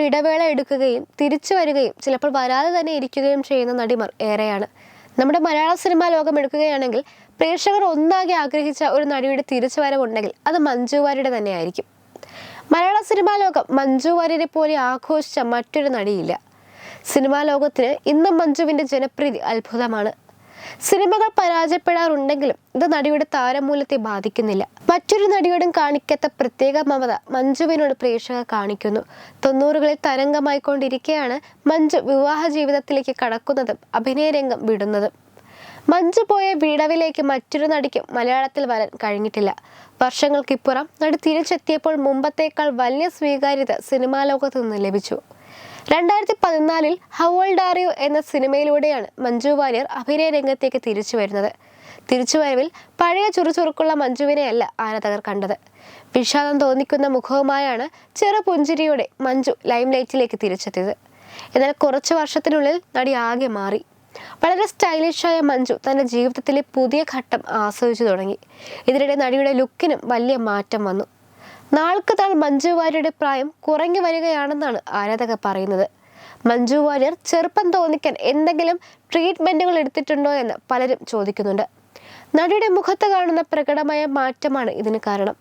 ഇടവേള എടുക്കുകയും തിരിച്ചു വരികയും ചിലപ്പോൾ വരാതെ തന്നെ ഇരിക്കുകയും ചെയ്യുന്ന നടിമാർ ഏറെയാണ്. നമ്മുടെ മലയാള സിനിമാ ലോകം എടുക്കുകയാണെങ്കിൽ പ്രേക്ഷകർ ഒന്നാകെ ആഗ്രഹിച്ച ഒരു നടിയുടെ തിരിച്ചുവരവുണ്ടെങ്കിൽ അത് മഞ്ജു വാര്യയുടെ തന്നെയായിരിക്കും. മലയാള സിനിമാ ലോകം മഞ്ജു വാര്യരെ പോലെ ആഘോഷിച്ച മറ്റൊരു നടിയില്ല. സിനിമാ ലോകത്തിന് ഇന്നും മഞ്ജുവിന്റെ ജനപ്രീതി അത്ഭുതമാണ്. സിനിമകൾ പരാജയപ്പെടാറുണ്ടെങ്കിലും ഇത് നടിയുടെ താരമൂല്യത്തെ ബാധിക്കുന്നില്ല. മറ്റൊരു നടിയോടും കാണിക്കാത്ത പ്രത്യേക മമത മഞ്ജുവിനോട് പ്രേക്ഷകർ കാണിക്കുന്നു. തൊണ്ണൂറുകളിൽ തരംഗമായിക്കൊണ്ടിരിക്കെയാണ് മഞ്ജു വിവാഹ ജീവിതത്തിലേക്ക് കടക്കുന്നതും അഭിനയരംഗം വിടുന്നതും. മഞ്ജു പോയ വീടവിലേക്ക് മറ്റൊരു നടിക്കും മലയാളത്തിൽ വരാൻ കഴിഞ്ഞിട്ടില്ല. വർഷങ്ങൾക്കിപ്പുറം നടി തിരിച്ചെത്തിയപ്പോൾ മുമ്പത്തേക്കാൾ വലിയ സ്വീകാര്യത സിനിമാ ലോകത്തു നിന്ന് ലഭിച്ചു. രണ്ടായിരത്തി പതിനാലിൽ ഹൗൾ ഡാറിയോ എന്ന സിനിമയിലൂടെയാണ് മഞ്ജു വാര്യർ അഭിനയ രംഗത്തേക്ക് തിരിച്ചു വരുന്നത്. തിരിച്ചുവരവിൽ പഴയ ചുറുചുറുക്കുള്ള മഞ്ജുവിനെയല്ല ആരാധകർ കണ്ടത്. വിഷാദം തോന്നിക്കുന്ന മുഖവുമായാണ് ചെറു പുഞ്ചിരിയോടെ മഞ്ജു ലൈംലൈറ്റിലേക്ക് തിരിച്ചെത്തിയത്. എന്നാൽ കുറച്ചു വർഷത്തിനുള്ളിൽ നടി ആകെ മാറി. വളരെ സ്റ്റൈലിഷായ മഞ്ജു തന്റെ ജീവിതത്തിലെ പുതിയ ഘട്ടം ആസ്വദിച്ചു തുടങ്ങി. ഇതിനിടെ നടിയുടെ ലുക്കിനും വലിയ മാറ്റം വന്നു. നാൾക്ക് നാൾ മഞ്ജു വാര്യരുടെ പ്രായം കുറഞ്ഞു വരികയാണെന്നാണ് ആരാധകർ പറയുന്നത്. മഞ്ജു വാര്യർ ചെറുപ്പം തോന്നിക്കാൻ എന്തെങ്കിലും ട്രീറ്റ്മെന്റുകൾ എടുത്തിട്ടുണ്ടോ എന്ന് പലരും ചോദിക്കുന്നുണ്ട്. നടിയുടെ മുഖത്ത് കാണുന്ന പ്രകടമായ മാറ്റമാണ് ഇതിന് കാരണം.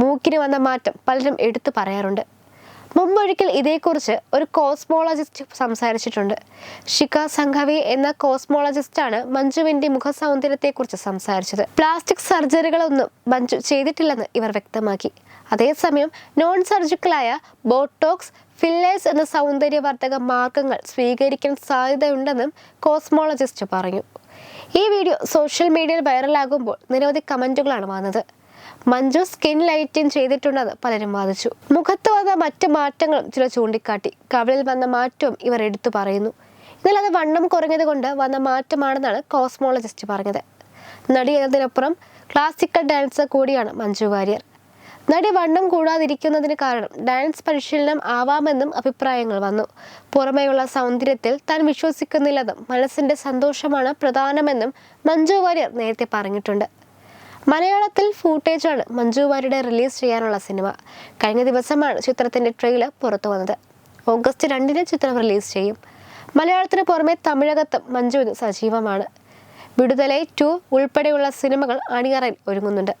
മൂക്കിന് വന്ന മാറ്റം പലരും എടുത്തു പറയാറുണ്ട്. മുമ്പൊരിക്കൽ ഇതേക്കുറിച്ച് ഒരു കോസ്മോളജിസ്റ്റ് സംസാരിച്ചിട്ടുണ്ട്. ഷിക സംഘവി എന്ന കോസ്മോളജിസ്റ്റാണ് മഞ്ജുവിന്റെ മുഖ സൗന്ദര്യത്തെക്കുറിച്ച് സംസാരിച്ചത്. പ്ലാസ്റ്റിക് സർജറികളൊന്നും മഞ്ജു ചെയ്തിട്ടില്ലെന്ന് ഇവർ വ്യക്തമാക്കി. അതേസമയം നോൺ സർജിക്കലായ ബോട്ടോക്സ് ഫില്ലേഴ്സ് എന്ന സൗന്ദര്യവർദ്ധക മാർഗങ്ങൾ സ്വീകരിക്കാൻ സാധ്യതയുണ്ടെന്നും കോസ്മോളജിസ്റ്റ് പറഞ്ഞു. ഈ വീഡിയോ സോഷ്യൽ മീഡിയയിൽ വൈറലാകുമ്പോൾ നിരവധി കമന്റുകളാണ് വന്നത്. മഞ്ജു സ്കിൻ ലൈറ്റിംഗ് ചെയ്തിട്ടുണ്ടെന്ന് പലരും വാദിച്ചു. മുഖത്ത് വന്ന മറ്റ് മാറ്റങ്ങളും ചില ചൂണ്ടിക്കാട്ടി. കവിളിൽ വന്ന മാറ്റവും ഇവർ എടുത്തു പറയുന്നു. എന്നാൽ അത് വണ്ണം കുറഞ്ഞത് കൊണ്ട് വന്ന മാറ്റമാണെന്നാണ് കോസ്മോളജിസ്റ്റ് പറഞ്ഞത്. നടി എന്നതിനപ്പുറം ക്ലാസിക്കൽ ഡാൻസർ കൂടിയാണ് മഞ്ജു വാര്യർ. നടി വണ്ണം കൂടാതിരിക്കുന്നതിന് കാരണം ഡാൻസ് പരിശീലനം ആവാമെന്നും അഭിപ്രായങ്ങൾ വന്നു. പുറമേയുള്ള സൗന്ദര്യത്തിൽ താൻ വിശ്വസിക്കുന്നില്ലെന്നും മനസ്സിന്റെ സന്തോഷമാണ് പ്രധാനമെന്നും മഞ്ജു വാര്യർ നേരത്തെ പറഞ്ഞിട്ടുണ്ട്. മലയാളത്തിൽ ഫൂട്ടേജാണ് മഞ്ജു വാര്യയുടെ റിലീസ് ചെയ്യാനുള്ള സിനിമ കഴിഞ്ഞ ദിവസമാണ് ചിത്രത്തിന്റെ ട്രെയിലർ പുറത്തു വന്നത്. ഓഗസ്റ്റ് രണ്ടിന് ചിത്രം റിലീസ് ചെയ്യും. മലയാളത്തിന് പുറമെ തമിഴകത്തും മഞ്ജു സജീവമാണ്. വിടുതലൈ ടു ഉൾപ്പെടെയുള്ള സിനിമകൾ അണിയറയിൽ ഒരുങ്ങുന്നുണ്ട്.